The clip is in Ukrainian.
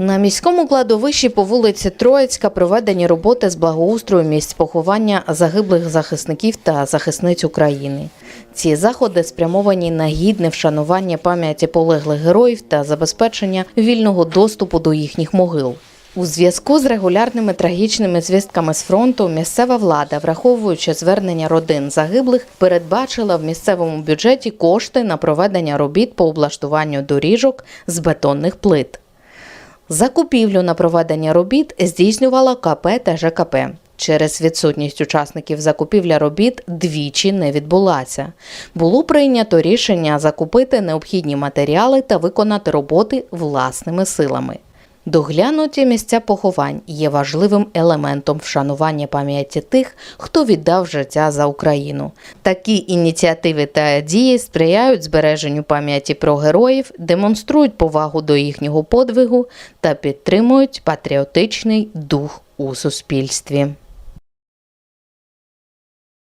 На міському кладовищі по вулиці Троїцька проведені роботи з благоустрою місць поховання загиблих захисників та захисниць України. Ці заходи спрямовані на гідне вшанування пам'яті полеглих героїв та забезпечення вільного доступу до їхніх могил. У зв'язку з регулярними трагічними звістками з фронту місцева влада, враховуючи звернення родин загиблих, передбачила в місцевому бюджеті кошти на проведення робіт по облаштуванню доріжок з бетонних плит. Закупівлю на проведення робіт здійснювала КП та ЖКП. Через відсутність учасників закупівля робіт двічі не відбулася. Було прийнято рішення закупити необхідні матеріали та виконати роботи власними силами. Доглянуті місця поховань є важливим елементом вшанування пам'яті тих, хто віддав життя за Україну. Такі ініціативи та дії сприяють збереженню пам'яті про героїв, демонструють повагу до їхнього подвигу та підтримують патріотичний дух у суспільстві.